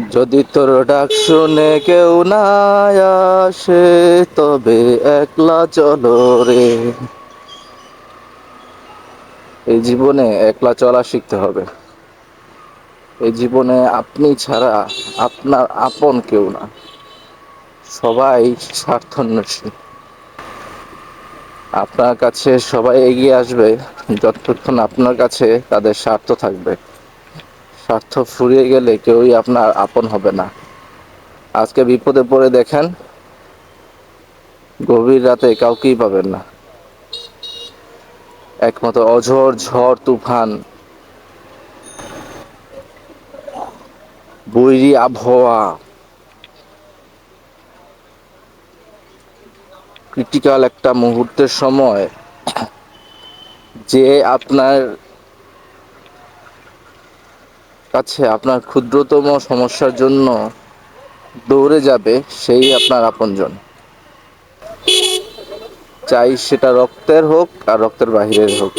যদি তোর ডাক শুনে কেউ না আসে, তবে একলা চলো রে। এই জীবনে একলা চলা শিখতে হবে। এই জীবনে আপনি ছাড়া আপনার আপন কেউ না। সবাই স্বার্থন্বেষী। আপনার কাছে সবাই এগিয়ে আসবে, যতক্ষণ আপনার কাছে তাদের স্বার্থ থাকবে। স্বার্থ ফুরিয়ে গেলে কেউই আপনার আপন হবে না। আজকে বিপদে পড়ে দেখেন, গভীর রাতে কাউকেই পাবেন না। একমাত্র অঝর ঝড় তুফান, বৈরী আবহাওয়া ক্রিটিক্যাল একটা মুহূর্তের সময় যে আপনার কাছে আপনার ক্ষুদ্রতম সমস্যার জন্য দৌড়ে যাবে, সেই আপনার আপনজন। চাই সেটা রক্তের হোক আর রক্তের বাহিরের হোক।